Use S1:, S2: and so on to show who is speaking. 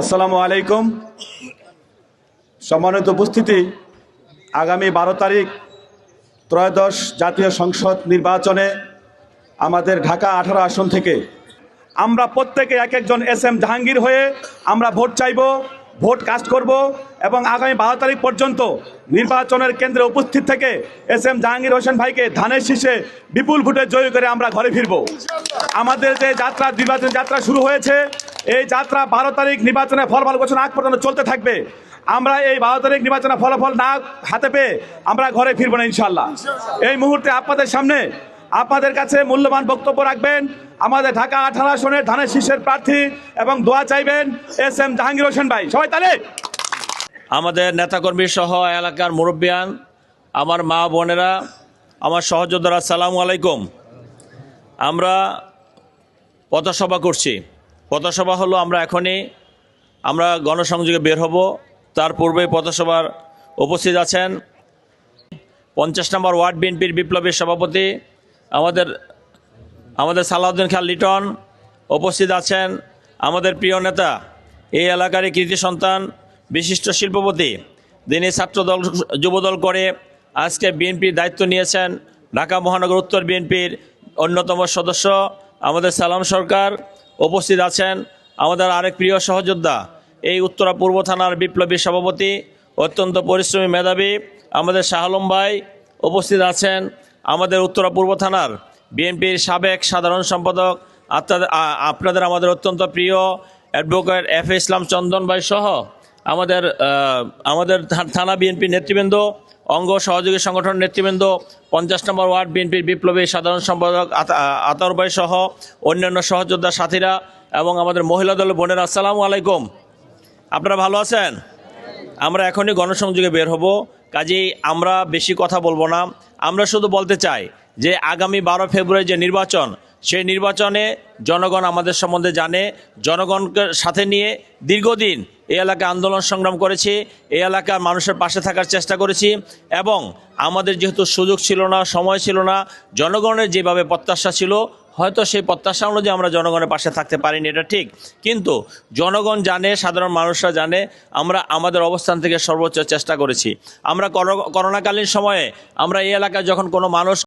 S1: আসসালামু আলাইকুম। সম্মানিত উপস্থিতি, আগামী বারো তারিখ, ত্রয়োদশ জাতীয় সংসদ নির্বাচনে আমাদের ঢাকা আঠারো আসন থেকে আমরা প্রত্যেকে এক একজন এস এম জাহাঙ্গীর হয়ে আমরা ভোট চাইব, ভোট কাস্ট করব এবং আগামী বারো তারিখ পর্যন্ত নির্বাচনের কেন্দ্রে উপস্থিত থেকে এস এম জাহাঙ্গীর হোসেন ভাইকে ধানের শীষে বিপুল ভোটে জয়ী করে আমরা ঘরে ফিরব। আমাদের যে যাত্রা, নির্বাচন যাত্রা শুরু হয়েছে এই যাত্রা বারো তারিখ নির্বাচনের ফলাফল ঘোষণা আগ পর্যন্ত চলতে থাকবে। আমরা এই বারো তারিখ নির্বাচনের ফলাফল না হাতে পেয়ে আমরা ঘরে ফিরবো না ইনশাল্লাহ এই মুহূর্তে আপনাদের সামনে আপনাদের কাছে মূল্যবান বক্তব্য রাখবেন। আমাদের ঢাকা আঠারো আসনের ধানের শীর্ষের প্রার্থী এবং দোয়া চাইবেন এস এম জাহাঙ্গীর হোসেন ভাই। সবাই তাহলে
S2: আমাদের নেতাকর্মী সহ এলাকার মুরব্বিয়ান, আমার মা বোনেরা, আমার সহযোদ্ধারা সালাম আলাইকুম। আমরা পথসভা করছি। পথসভা হলো আমরা এখনই, আমরা গণসংযোগে বের হব। তার পূর্বে পথসভার উপস্থিত আছেন পঞ্চাশ নম্বর ওয়ার্ড বিএনপির বিপ্লবী সভাপতি, আমাদের আমাদের সালাউদ্দিন খান লিটন উপস্থিত আছেন। আমাদের প্রিয় নেতা, এই এলাকারই কৃতি সন্তান, বিশিষ্ট শিল্পপতি, যিনি ছাত্রদল, যুবদল করে আজকে বিএনপির দায়িত্ব নিয়েছেন। ঢাকা মহানগর উত্তর বিএনপির অন্যতম সদস্য, আমাদের সালাম সরকার। উপস্থিত আছেন আমাদের আরেক প্রিয় সহযোদ্ধা, এই উত্তরা পূর্ব থানার বিপ্লবী সভাপতি, অত্যন্ত পরিশ্রমী মেধাবী, আমাদের শাহ আলম ভাই উপস্থিত আছেন আমাদের উত্তরা পূর্ব থানার বিএনপির সাবেক সাধারণ সম্পাদক, আপনাদের আমাদের অত্যন্ত প্রিয় অ্যাডভোকেট এফ ইসলাম চন্দন ভাই সহ আমাদের আমাদের থানা বিএনপির নেতৃবৃন্দ অঙ্গ সহযোগী সংগঠন নেতৃবৃন্দ, পঞ্চাশ নম্বর ওয়ার্ড বিএনপির বিপ্লবী সাধারণ সম্পাদক আতা- আ- ভাই সহ অন্যান্য সহযোদ্ধা সাথীরা এবং আমাদের মহিলা দলের বোনেরা, আসসালামু আলাইকুম। আপনারা ভালো আছেন? আমরা এখনই গণসংযোগে বের হব। কাজেই আমরা বেশি কথা বলব না। আমরা শুধু বলতে চাই যে আগামী বারো ফেব্রুয়ারি যে নির্বাচন সেই নির্বাচনে জনগণ আমাদের সম্বন্ধে জানে। জনগণকে সাথে নিয়ে দীর্ঘদিন এই এলাকায় আন্দোলন সংগ্রাম করেছি, এই এলাকার মানুষের পাশে থাকার চেষ্টা করেছি এবং আমাদের যেহেতু সুযোগ ছিল না, সময় ছিল না, জনগণের যেভাবে প্রত্যাশা ছিল, হয়তো সেই প্রত্যাশা অনুযায়ী আমরা জনগণের পাশে থাকতে পারিনি, এটা ঠিক। কিন্তু জনগণ জানে, সাধারণ মানুষরা জানে, আমরা আমাদের অবস্থান থেকে সর্বোচ্চ চেষ্টা করেছি। আমরা করো- করোনাকালীন সময়ে আমরা এই এলাকায় যখন কোনো মানুষ